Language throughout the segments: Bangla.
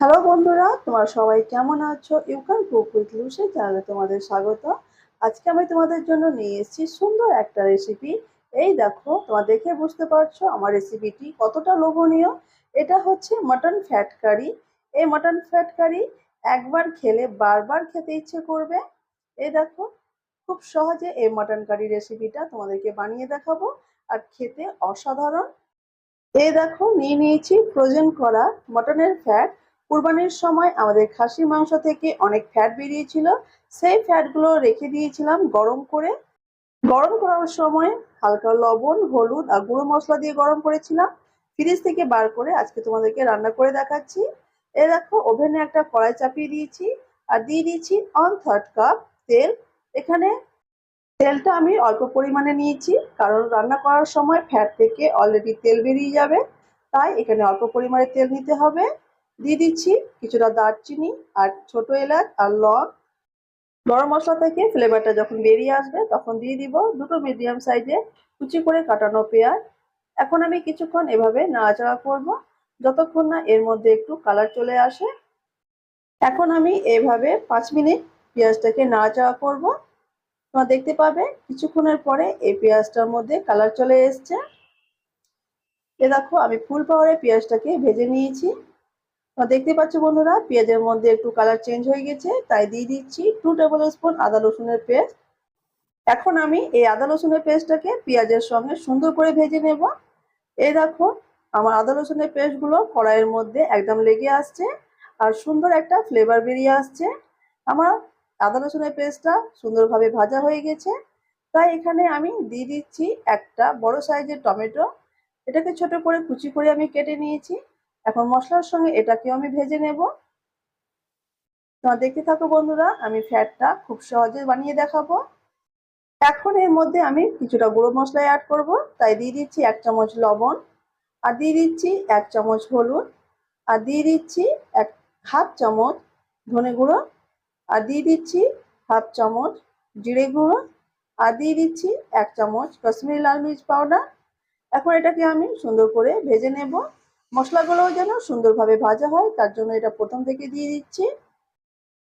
হ্যালো বন্ধুরা, তোমরা সবাই কেমন আছো? You can cook with Lucy চ্যানেলে তোমাদের স্বাগত। আজকে আমি তোমাদের জন্য নিয়ে এসেছি সুন্দর একটা রেসিপি এই দেখো, তোমরা দেখে বুঝতে পারছ আমার রেসিপিটি কতটা লোভনীয়। এটা হচ্ছে মাটন ফ্যাট কারি এই মাটন ফ্যাট কারি একবার খেলে বারবার খেতে ইচ্ছে করবে। এই দেখো, খুব সহজে এই মাটন কারি রেসিপিটা তোমাদেরকে বানিয়ে দেখাবো। আর খেতে অসাধারণ। এই দেখো, নিয়ে নিয়েছি ফ্রোজেন করা মটনের ফ্যাট কুরবানির সময় আমাদের খাসি মাংস থেকে অনেক ফ্যাট বেরিয়েছিল। সেই ফ্যাটগুলো রেখে দিয়েছিলাম গরম করে। গরম করার সময় হালকা লবণ, হলুদ আর গুঁড়ো মশলা দিয়ে গরম করেছিলাম। ফ্রিজ থেকে বার করে আজকে তোমাদেরকে রান্না করে দেখাচ্ছি। এ দেখো, ওভেনে একটা কড়াই চাপিয়ে দিয়েছি আর দিয়ে দিয়েছি অন থার্ড কাপ তেল। এখানে তেলটা আমি অল্প পরিমাণে নিয়েছি কারণ রান্না করার সময় ফ্যাট থেকে অলরেডি তেল বেরিয়ে যাবে। তাই এখানে অল্প পরিমাণে তেল নিতে হবে। দিয়ে দিচ্ছি কিছুটা দারচিনি আর ছোট এলাচ আর লং। গরম মশলা থেকে ফ্লেভারটা যখন বেরিয়ে আসবে, তখন দিয়ে দিব দুটো মিডিয়াম সাইজে কুচি করে কাটানো পেঁয়াজ। এখন আমি কিছুক্ষণ এভাবে নাড়াচাড়া করব, যতক্ষণ না এর মধ্যে একটু কালার চলে আসে। এখন আমি এভাবে পাঁচ মিনিট পেঁয়াজটাকে নাড়াচাড়া করব। তোমরা দেখতে পাবে কিছুক্ষণের পরে এই পেঁয়াজটার মধ্যে কালার চলে এসছে। এ দেখো, আমি ফুল পাওয়ারে পেঁয়াজটাকে ভেজে নিয়েছি। দেখতে পাচ্ছ বন্ধুরা, পেঁয়াজের মধ্যে একটু কালার চেঞ্জ হয়ে গেছে, তাই দিয়ে দিচ্ছি টু টেবিল স্পুন আদা রসুনের পেস্ট। এখন আমি এই আদা রসুনের পেস্টটাকে পেঁয়াজের সঙ্গে সুন্দর করে ভেজে নেব। এই দেখো, আমার আদা রসুনের পেস্টগুলো কড়াইয়ের মধ্যে একদম লেগে আসছে আর সুন্দর একটা ফ্লেভার বেরিয়ে আসছে। আমার আদা রসুনের পেস্টটা সুন্দরভাবে ভাজা হয়ে গেছে। তাই এখানে আমি দিয়ে দিচ্ছি একটা বড় সাইজের টমেটো। এটাকে ছোট করে কুচি করে আমি কেটে নিয়েছি। এখন মশলার সঙ্গে এটাকেও আমি ভেজে নেব। তোমার দেখতে থাকো বন্ধুরা, আমি ফ্যাটটা খুব সহজে বানিয়ে দেখাবো। এখন এর মধ্যে আমি কিছুটা গুঁড়ো মশলা অ্যাড করব। তাই দিয়ে দিচ্ছি এক চামচ লবণ, আর দিয়ে দিচ্ছি এক চামচ হলুদ, আর দিয়ে দিচ্ছি এক হাফ চামচ ধনে গুঁড়ো, আর দিয়ে দিচ্ছি হাফ চামচ জিরে গুঁড়ো, আর দিয়ে দিচ্ছি এক চামচ কাশ্মীরি লাল মির্চ পাউডার এখন এটাকে আমি সুন্দর করে ভেজে নেব। মশলাগুলোও যেন সুন্দরভাবে ভাজা হয়, তার জন্য এটা প্রথম থেকে দিয়ে দিচ্ছি।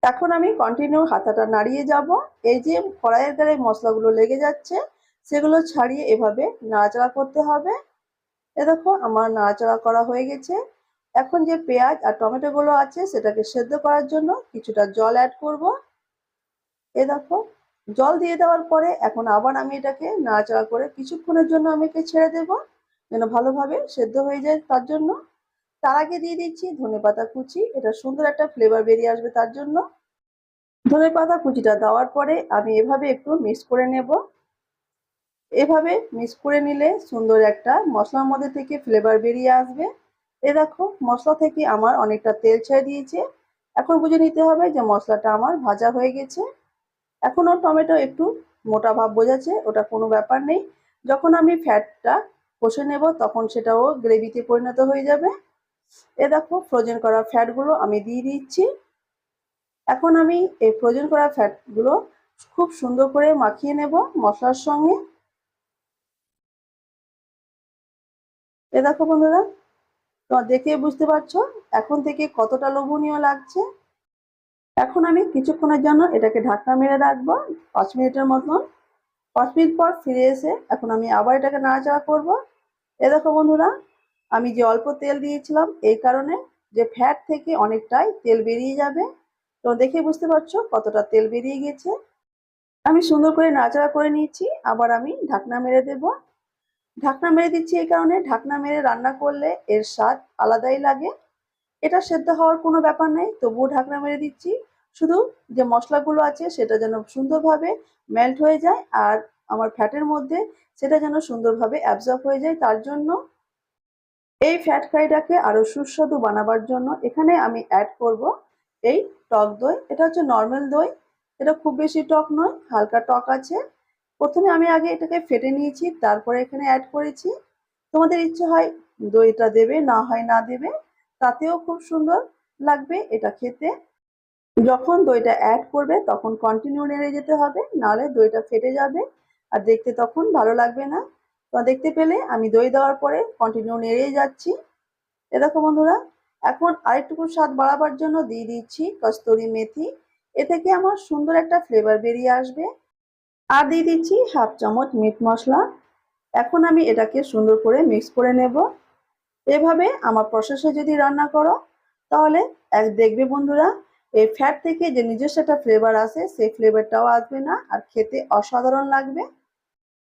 এখন আমি কন্টিনিউ হাতাটা নাড়িয়ে যাব। এই যে কড়াইয়ের গায়ে মশলাগুলো লেগে যাচ্ছে, সেগুলো ছাড়িয়ে এভাবে নাড়াচাড়া করতে হবে। এ দেখো আমার নাড়াচাড়া করা হয়ে গেছে। এখন যে পেঁয়াজ আর টমেটোগুলো আছে, সেটাকে সেদ্ধ করার জন্য কিছুটা জল অ্যাড করব। এ দেখো, জল দিয়ে দেওয়ার পরে এখন আবার আমি এটাকে নাড়াচাড়া করে কিছুক্ষণের জন্য আমি একে ছেড়ে দেব। যেন ভালোভাবে সেদ্ধ হয়ে যায় তার জন্য। তার আগে দিয়ে দিচ্ছি ধনে পাতা কুচি। এটা সুন্দর একটা ফ্লেভার বেরিয়ে আসবে তার জন্য। ধনে পাতা কুচিটা দেওয়ার পরে আমি এভাবে একটু মিক্স করে নেব। এভাবে মিক্স করে নিলে সুন্দর একটা মশলার মধ্যে থেকে ফ্লেভার বেরিয়ে আসবে। এ দেখো, মশলা থেকে আমার অনেকটা তেল ছেড়ে দিয়েছে। এখন বুঝে নিতে হবে যে মশলাটা আমার ভাজা হয়ে গেছে। এখনও টমেটো একটু মোটা ভাব বোঝাচ্ছে, ওটা কোনো ব্যাপার নেই। যখন আমি ফ্যাটটা কষে নেব, তখন সেটাও গ্রেভিতে পরিণত হয়ে যাবে। এ দেখো ফ্রোজেন করা ফ্যাটগুলো আমি দিয়ে দিচ্ছি। এখন আমি এই ফ্রোজেন করা ফ্যাটগুলো খুব সুন্দর করে মাখিয়ে নেব মশলার সঙ্গে। এ দেখো বন্ধুরা তো দেখে বুঝতে পারছ এখন থেকে কতটা লোভনীয় লাগছে। এখন আমি কিছুক্ষণের জন্য এটাকে ঢাকনা মেরে রাখব, পাঁচ মিনিটের মতন। পাঁচ মিনিট পর ফিরে এসে এখন আমি আবার এটাকে নাড়াচাড়া করব। এ দেখো বন্ধুরা, আমি যে অল্প তেল দিয়েছিলাম, এই কারণে যে ফ্যাট থেকে অনেকটাই তেল বেরিয়ে যাবে। তো দেখে বুঝতে পারছ কতটা তেল বেরিয়ে গেছে আমি সুন্দর করে নাড়াচাড়া করে নিয়েছি, আবার আমি ঢাকনা মেরে দেব। ঢাকনা মেরে দিচ্ছি এই কারণে, ঢাকনা মেরে রান্না করলে এর স্বাদ আলাদাই লাগে। এটা সেদ্ধ হওয়ার কোনো ব্যাপার নেই, তবুও ঢাকনা মেরে দিচ্ছি। শুধু যে মশলাগুলো আছে সেটা যেন সুন্দরভাবে মেল্ট হয়ে যায় আর আমার ফ্যাটের মধ্যে সেটা যেন সুন্দরভাবে অ্যাবজর্ব হয়ে যায়, তার জন্য এই ফ্যাট ফ্রাইটাকে আরও সুস্বাদু বানাবার জন্য এখানে আমি অ্যাড করব এই টক দই। এটা হচ্ছে নর্মাল দই। এটা খুব বেশি টক নয়, হালকা টক আছে। প্রথমে আমি আগে এটাকে ফেটে নিয়েছি, তারপরে এখানে অ্যাড করেছি। তোমাদের ইচ্ছে হয় দইটা দেবে, না হয় না দেবে, তাতেও খুব সুন্দর লাগবে এটা খেতে। যখন দইটা অ্যাড করবে, তখন কন্টিনিউ নেড়ে যেতে হবে, নাহলে দইটা ফেটে যাবে আর দেখতে তখন ভালো লাগবে না। তো দেখতে পেলে আমি দই দেওয়ার পরে কন্টিনিউ নেড়েই যাচ্ছি। এ দেখো বন্ধুরা, এখন আরেকটুকু স্বাদ বাড়াবার জন্য দিয়ে দিচ্ছি কস্তুরি মেথি। এ থেকে আমার সুন্দর একটা ফ্লেভার বেরিয়ে আসবে। আর দিয়ে দিচ্ছি হাফ চামচ মিট মশলা। এখন আমি এটাকে সুন্দর করে মিক্স করে নেব। এভাবে আমার প্রসেসে যদি রান্না করো, তাহলে এক দেখবে বন্ধুরা এই ফ্যাট থেকে যে নিজস্ব একটা ফ্লেভার আসে সেই ফ্লেভারটাও আসবে না, আর খেতে অসাধারণ লাগবে।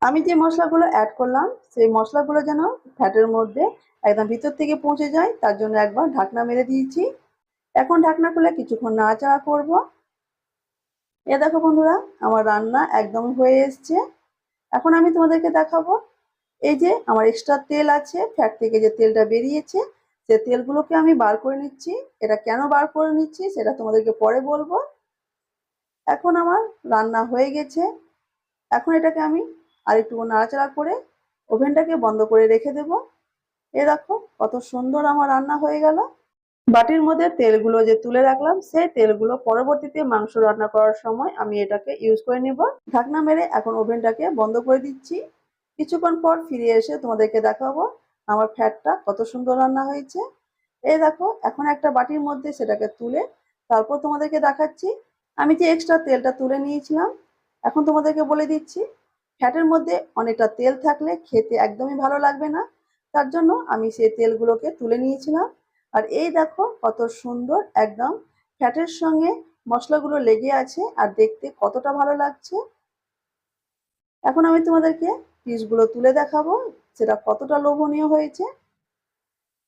আমি যে মশলাগুলো অ্যাড করলাম, সেই মশলাগুলো যেন ফ্যাটের মধ্যে একদম ভিতর থেকে পৌঁছে যায়, তার জন্য একবার ঢাকনা মেরে দিয়েছি। এখন ঢাকনা খুলে কিছুক্ষণ নাড়াচাড়া করব। এ দেখো বন্ধুরা, আমার রান্না একদম হয়ে এসছে। এখন আমি তোমাদেরকে দেখাবো, এই যে আমার এক্সট্রা তেল আছে ফ্যাট থেকে যে তেলটা বেরিয়েছে সে তেলগুলোকে আমি বার করে নিচ্ছি, এটা কেন বার করে নিচ্ছি সেটা তোমাদেরকে পরে বলব। এখন আমার রান্না হয়ে গেছে। এখন এটাকে আমি আরেকটু নাড়াচাড়া করে ওভেনটাকে বন্ধ করে রেখে দেব। এ দেখো কত সুন্দর আমার রান্না হয়ে গেল। বাটির মধ্যে তেলগুলো যে তুলে রাখলাম, সেই তেলগুলো পরবর্তীতে মাংস রান্না করার সময় আমি এটাকে ইউজ করে নিব। ঢাকনা মেরে এখন ওভেনটাকে বন্ধ করে দিচ্ছি। কিছুক্ষণ পর ফিরে এসে তোমাদেরকে দেখাবো আমার ফ্যাটটা কত সুন্দর রান্না হয়েছে। এই দেখো, এখন একটা বাটির মধ্যে সেটাকে তুলে তারপর তোমাদেরকে দেখাচ্ছি। আমি যে এক্সট্রা তেলটা তুলে নিয়েছিলাম, এখন তোমাদেরকে বলে দিচ্ছি, ফ্যাটের মধ্যে অনেকটা তেল থাকলে খেতে একদমই ভালো লাগবে না। তার জন্য আমি সেই তেলগুলোকে তুলে নিয়েছিলাম। আর এই দেখো, কত সুন্দর একদম ফ্যাটের সঙ্গে মশলাগুলো লেগে আছে আর দেখতে কতটা ভালো লাগছে। এখন আমি তোমাদেরকে পিসগুলো তুলে দেখাবো। সেটা কতটা লোভনীয় হয়েছে?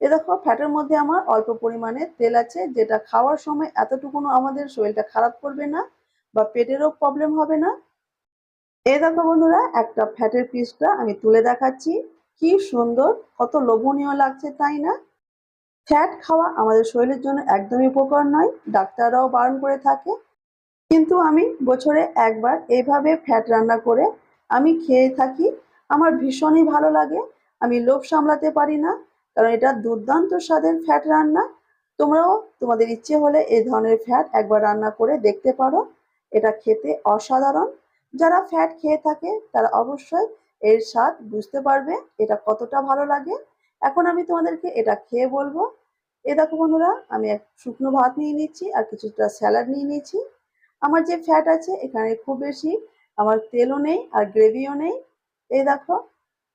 এ দেখো, ফ্যাটের মধ্যে আমার অল্প পরিমাণে তেল আছে, যেটা খাওয়ার সময় এতটুকুনো আমাদের শরীরটা খারাপ করবে না বা পেটেরও প্রবলেম হবে না। এ দেখো বন্ধুরা, একটা ফ্যাটের পিসটা আমি তুলে দেখাচ্ছি। কি সুন্দর, কত লোভনীয় লাগছে, তাই না? ফ্যাট খাওয়া আমাদের শরীরের জন্য একদমই উপকার নয়, ডাক্তাররাও বারণ করে থাকে। কিন্তু আমি বছরে একবার এইভাবে ফ্যাট রান্না করে আমি খেয়ে থাকি। আমার ভীষণই ভালো লাগে। আমি লোভ সামলাতে পারি না, কারণ এটা দুর্দান্ত স্বাদের ফ্যাট রান্না। তোমরাও তোমাদের ইচ্ছে হলে এই ধরনের ফ্যাট একবার রান্না করে দেখতে পারো। এটা খেতে অসাধারণ। যারা ফ্যাট খেয়ে থাকে, তারা অবশ্যই এর স্বাদ বুঝতে পারবে এটা কতটা ভালো লাগে। এখন আমি তোমাদেরকে এটা খেয়ে বলব। এ দেখো বন্ধুরা, আমি এক শুকনো ভাত নিয়ে নিচ্ছি আর কিছুটা স্যালাড নিয়ে নিচ্ছি। আমার যে ফ্যাট আছে এখানে খুব বেশি, আমার তেলও নেই আর গ্রেভিও নেই। এই দেখো,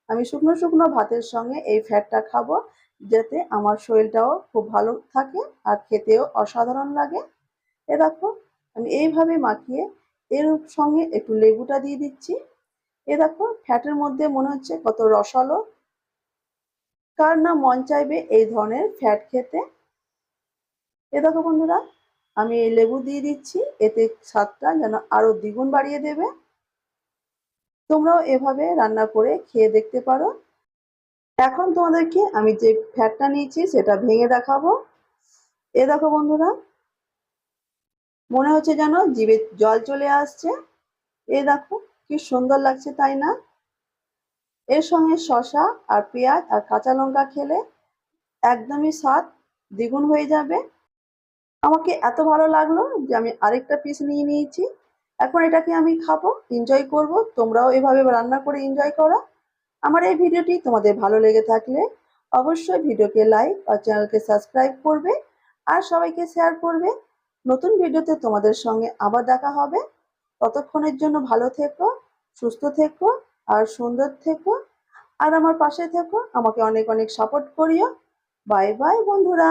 আমি শুকনো শুকনো ভাতের সঙ্গে এই ফ্যাটটা খাব, যাতে আমার শরীরটাও খুব ভালো থাকে আর খেতেও অসাধারণ লাগে। এ দেখো, আমি এইভাবে মাখিয়ে এর সঙ্গে একটু লেবুটা দিয়ে দিচ্ছি। এ দেখো ফ্যাটের মধ্যে মনে হচ্ছে কত রসালো। কার না মন চাইবে এই ধরনের ফ্যাট খেতে? এ দেখো বন্ধুরা, আমি এই লেবু দিয়ে দিচ্ছি, এতে স্বাদটা যেন আরও দ্বিগুণ বাড়িয়ে দেবে। তোমরাও এভাবে রান্না করে খেয়ে দেখতে পারো। এখন তোমাদেরকে আমি যে ফ্যাটটা নিয়েছি সেটা ভেঙে দেখাবো। এ দেখো বন্ধুরা, মনে হচ্ছে যেন জিভে জল চলে আসছে। এ দেখো, কি সুন্দর লাগছে, তাই না? এর সঙ্গে শশা আর পেঁয়াজ আর কাঁচা লঙ্কা খেলে একদমই স্বাদ দ্বিগুণ হয়ে যাবে। আমাকে এত ভালো লাগল যে আমি আরেকটা পিস নিয়ে নিয়েছি। এখন এটাকে আমি খাব এনজয় করব। তোমরাও এভাবে রান্না করে এনজয় করো। আমার এই ভিডিওটি তোমাদের ভালো লেগে থাকলে অবশ্যই ভিডিওকে লাইক আর চ্যানেলকে সাবস্ক্রাইব করবে আর সবাইকে শেয়ার করবে। নতুন ভিডিওতে তোমাদের সঙ্গে আবার দেখা হবে। ততক্ষণের জন্য ভালো থেকো, সুস্থ থেকো আর সুন্দর থেকো। আর আমার পাশে থেকো, আমাকে অনেক অনেক সাপোর্ট করিও। বাই বাই বন্ধুরা।